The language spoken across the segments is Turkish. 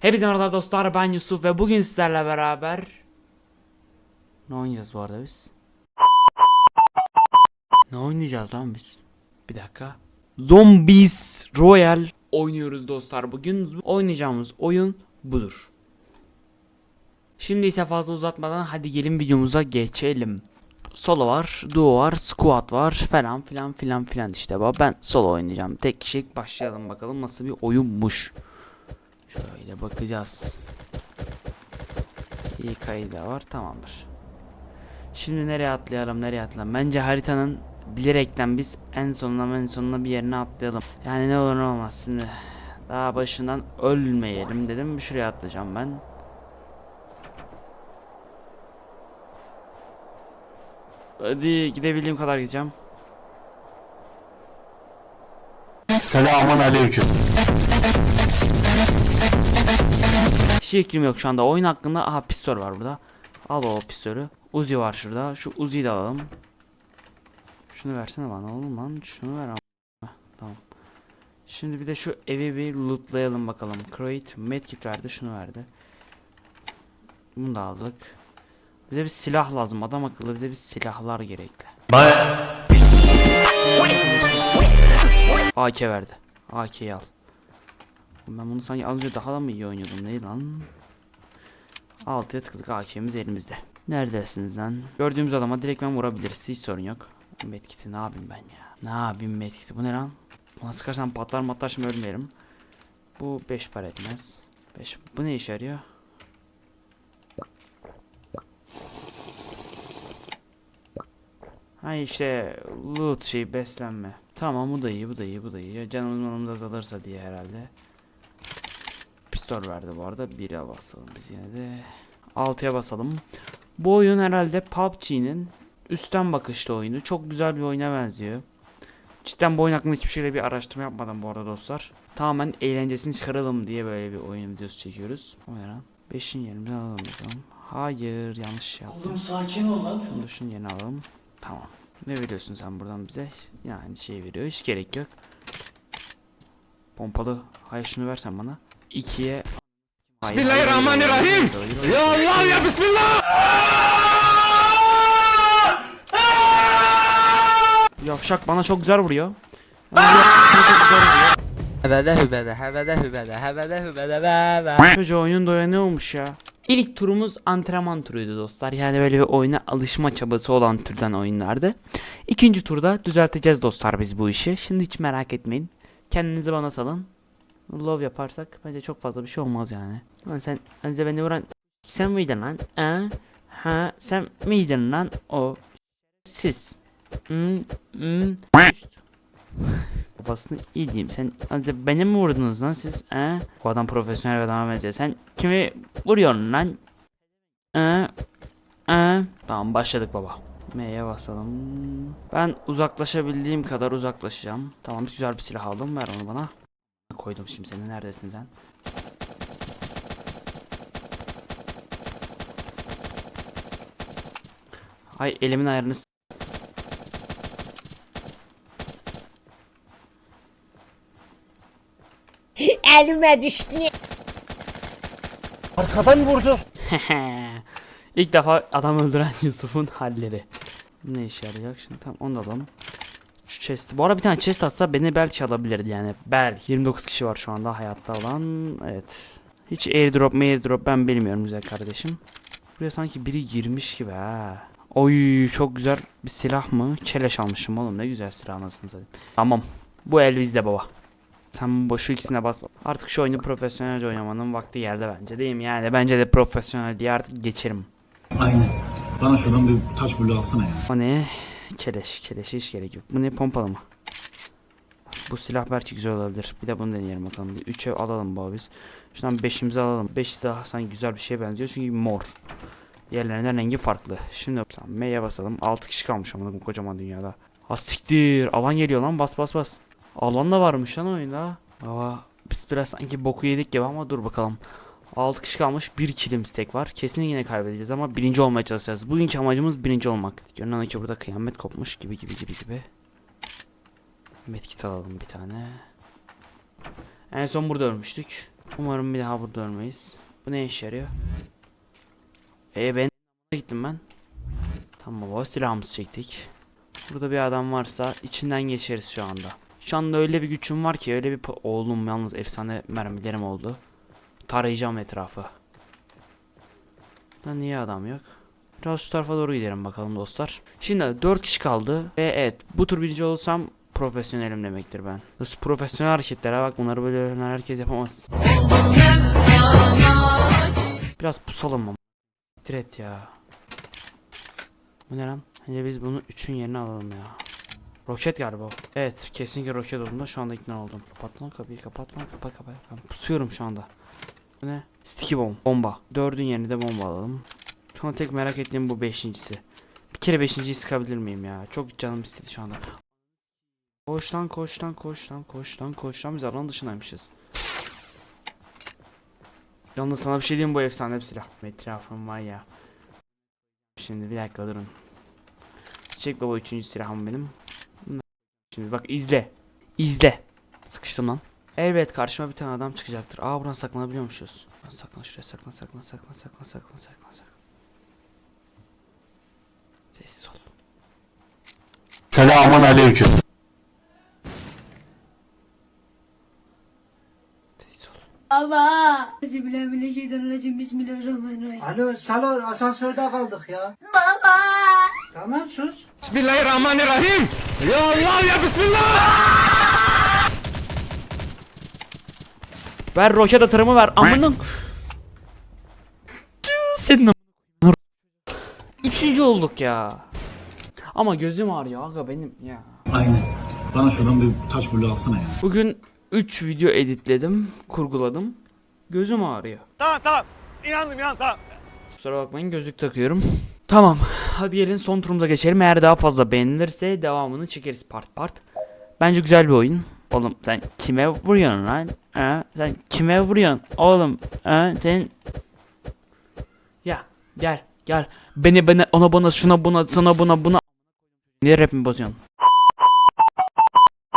Hepinize merhaba dostlar ben Yusuf ve bugün sizlerle beraber Ne oynayacağız bu arada biz? Ne oynayacağız lan biz? Bir dakika Zombies Royal oynuyoruz dostlar bugün oynayacağımız oyun budur Şimdi ise fazla uzatmadan hadi gelin videomuza geçelim Solo var, duo var, squad var falan filan filan filan işte. Ben solo oynayacağım. Tek kişilik başlayalım bakalım nasıl bir oyunmuş. Şöyle bakacağız. İyi kayıt da var tamamdır. Şimdi nereye atlayalım nereye atlayalım. Bence haritanın bilerekten biz en sonuna en sonuna bir yerine atlayalım. Yani ne olur ne olmaz şimdi. Daha başından ölmeyelim dedim. Şuraya atlayacağım ben. Hadi gidebildiğim kadar gideceğim. Selamun aleyküm. Hiç fikrim yok şu anda. Oyun hakkında. Aha pistol var burada. Al o pistolü. Uzi var şurada. Şu Uzi'yi de alalım. Şunu versene bana oğlum lan. Şunu ver ama. Tamam. Şimdi bir de şu evi bir lootlayalım bakalım. Crate medkit verdi. Şunu verdi. Bunu da aldık. Bize bir silah lazım. Adam akıllı bize bir silahlar gerekli. AK verdi. AK'yi al. Ben bunu sanki az önce daha da mı iyi oynuyordum ne lan? Altıya tıkladık AK'miz elimizde. Neredesiniz lan? Gördüğümüz adama direkt ben vurabiliriz hiç sorun yok. Medkit'i ne yapayım ben ya? Ne yapayım medkit'i bu ne lan? Buna sıkarsam patlar matlar şimdi ölmeyelim. Bu 5 para etmez. 5. Bu ne işe yarıyor? Ha işte loot şey beslenme. Tamam bu da iyi bu da iyi bu da iyi. Canımız manımız azalırsa diye herhalde. Pistol verdi bu arada. 1'e basalım biz yine de. 6'ya basalım. Bu oyun herhalde PUBG'nin üstten bakışlı oyunu. Çok güzel bir oyuna benziyor. Cidden bu oyun hakkında hiçbir şeyle bir araştırma yapmadım bu arada dostlar. Tamamen eğlencesini çıkaralım diye böyle bir oyun videosu çekiyoruz. O ne lan? 5'in yerine alalım. Hayır yanlış yaptım. Oğlum sakin ol lan. Şunu da şunun yerine alalım. Tamam. Ne veriyorsun sen buradan bize? Yani şey veriyor. Hiç gerek yok. Pompalı. Hayır şunu versen bana. İkiye. Hayır, Bismillahirrahmanirrahim. Ya Allah ya Bismillah. Yavşak bana çok güzel vuruyor. Bana çok güzel vuruyor. Hebede hübede hebede hübede hebede hübede be be. Çocuğu oyunun doya ne olmuş ya? İlk turumuz antrenman turuydu dostlar. Yani böyle bir oyuna alışma çabası olan türden oyunlardı. İkinci turda düzelteceğiz dostlar biz bu işi. Şimdi hiç merak etmeyin. Kendinizi bana salın. Love yaparsak bence çok fazla bir şey olmaz yani. Lan sen önce beni vuran sen miydin lan? Ha? Ha sen miydin lan o? Siz. Hmm, hmm. Babasını iyi diyeyim. Sen önce beni mi vurdunuz lan siz? He? Bu adam profesyonel bir adama benziyor. Sen kimi vuruyorsun lan? He? He? Tamam başladık baba. M'ye basalım. Ben uzaklaşabildiğim kadar uzaklaşacağım. Tamam güzel bir silah aldım. Ver onu bana. Koydum şimdi seni. Neredesin sen? Ay elimin ayarını Elime düştü. Arkadan vurdu. İlk defa adam öldüren Yusuf'un halleri. Ne işe yarayacak şimdi? Tamam onu da alalım. Şu chest. Bu arada bir tane chest atsa beni belki alabilirdi yani. Belki. 29 kişi var şu anda hayatta olan. Evet. Hiç airdrop airdrop ben bilmiyorum güzel kardeşim. Buraya sanki biri girmiş gibi ha. Oy çok güzel bir silah mı? Keleş almışım oğlum ne güzel silah anasını satayım. Tamam. Bu el bizde baba. Sen bu şu ikisine bas. Artık şu oyunu profesyonelce oynamanın vakti geldi bence değil mi? Yani bence de profesyonel diye artık geçerim. Aynen. Bana şuradan bir taş bulu alsana ya. O ne? Keleş. Keleşe hiç gerek yok. Bu ne pompalı mı? Bu silah belki güzel olabilir. Bir de bunu deneyelim bakalım. Bir 3'e alalım bu biz. Şuradan 5'imizi alalım. 5 daha sanki güzel bir şeye benziyor çünkü mor. Diğerlerinden rengi farklı. Şimdi tamam M'ye basalım. 6 kişi kalmış ama bu kocaman dünyada. Ha siktir. Alan geliyor lan. Bas bas bas. Alan da varmış lan oyunda. Aa, biz biraz sanki boku yedik gibi ama dur bakalım. 6 kişi kalmış. 1 kilimiz tek var. Kesin yine kaybedeceğiz ama birinci olmaya çalışacağız. Bugünkü amacımız birinci olmak. Görünen o ki burada kıyamet kopmuş gibi gibi gibi gibi. Medkit alalım bir tane. En son burada ölmüştük. Umarım bir daha burada ölmeyiz. Bu ne işe yarıyor? E ben gittim ben. Tamam baba silahımızı çektik. Burada bir adam varsa içinden geçeriz şu anda. Şu anda öyle bir gücüm var ki öyle bir oğlum yalnız efsane mermilerim oldu. Tarayacağım etrafı. Lan niye adam yok? Biraz şu tarafa doğru gidelim bakalım dostlar. Şimdi 4 kişi kaldı. Ve evet bu tur birinci olursam profesyonelim demektir ben. Nasıl profesyonel hareketlere bak bunları böyle herkes yapamaz. Biraz pusalım mı? Tret ya. Bu ne lan? Hani biz bunu 3'ün yerine alalım ya. Roket galiba. Evet kesinlikle roket olduğunda şu anda ikna oldum. Kapat lan kapıyı kapat lan kapat kapat. Ben pusuyorum şu anda. Bu ne? Sticky bomb. Bomba. Dördün yerine de bomba alalım. Şu an tek merak ettiğim bu beşincisi. Bir kere beşinciyi sıkabilir miyim ya? Çok canım istedi şu anda. Koş lan koş lan koş lan koş lan koş lan biz alan dışındaymışız. Yalnız sana bir şey diyeyim bu efsane bir silah. Etrafım var ya. Şimdi bir dakika durun. Çek baba üçüncü silahım benim. Şimdi bak izle. İzle. Sıkıştım lan. Elbet karşıma bir tane adam çıkacaktır. Aa buradan saklanabiliyormuşuz. Buradan saklan şuraya saklan saklan saklan saklan saklan saklan saklan. Sessiz ol. Selamun aleyküm. Baba. Bismillahirrahmanirrahim. Bismillahirrahmanirrahim. Alo Salo asansörde kaldık ya. Baba. Tamam sus. Bismillahirrahmanirrahim. Ya Allah ya Bismillah. Ver roket atarımı ver. Amının. Senin amına Üçüncü olduk ya. Ama gözüm ağrıyor aga benim ya. Aynen. Bana şuradan bir taş bulu alsana ya. Bugün 3 video editledim, kurguladım. Gözüm ağrıyor. Tamam tamam. İnandım inan tamam. Kusura bakmayın gözlük takıyorum. Tamam. Hadi gelin son turumuza geçelim. Eğer daha fazla beğenilirse devamını çekeriz part part. Bence güzel bir oyun. Oğlum sen kime vuruyorsun lan? Ha? Sen kime vuruyorsun? Oğlum ha? sen... Ya gel gel. Beni bana ona buna şuna buna sana buna buna. Niye rap mi bozuyorsun?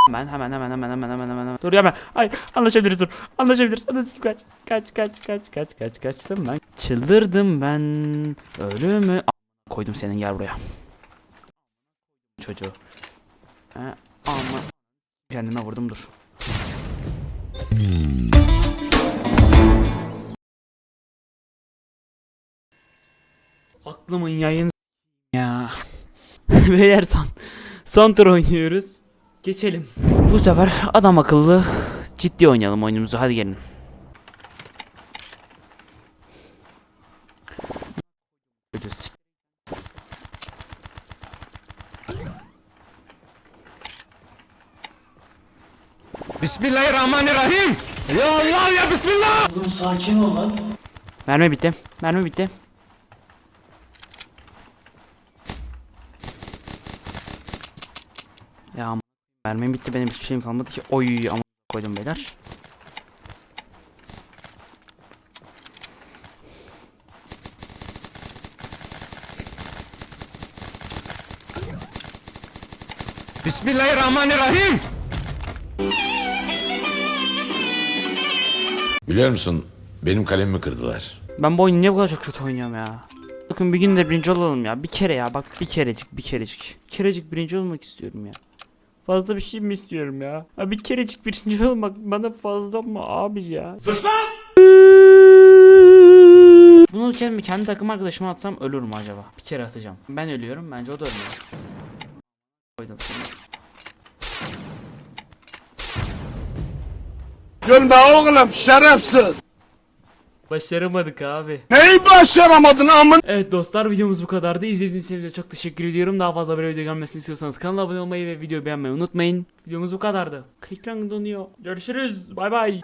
Hemen hemen hemen hemen hemen hemen hemen hemen. Dur hemen. Hayır anlaşabiliriz dur. Anlaşabiliriz. Hadi kaç. Kaç kaç kaç kaç kaç kaçtım ben. Çıldırdım ben. Ölümü koydum senin gel buraya. Çocuğu. Ha, ama kendime vurdum dur. Aklımın yayın ya. Beyler son son tur oynuyoruz. Geçelim. Bu sefer adam akıllı ciddi oynayalım oyunumuzu. Hadi gelin. Ucuz. Bismillahirrahmanirrahim. Ya Allah ya Bismillah. Oğlum sakin ol lan. Mermi bitti. Mermi bitti. Ya am- mermim bitti benim hiçbir şeyim kalmadı ki. Oy ama koydum beyler. Bismillahirrahmanirrahim. Biliyor musun? Benim kalemimi kırdılar. Ben bu oyunu niye bu kadar çok kötü oynuyorum ya? Bakın bir gün de birinci olalım ya. Bir kere ya bak bir kerecik bir kerecik. Bir kerecik birinci olmak istiyorum ya. Fazla bir şey mi istiyorum ya? Ha, bir kerecik birinci olmak bana fazla mı abi ya? Bunu kendi, kendi takım arkadaşıma atsam ölür mü acaba? Bir kere atacağım. Ben ölüyorum bence o da ölmüyor. Koydum seni. Gülme oğlum şerefsiz. Başaramadık abi. Neyi başaramadın amın? Evet dostlar videomuz bu kadardı. İzlediğiniz için çok teşekkür ediyorum. Daha fazla böyle video gelmesini istiyorsanız kanala abone olmayı ve videoyu beğenmeyi unutmayın. Videomuz bu kadardı. Ekran donuyor. Görüşürüz. Bay bay.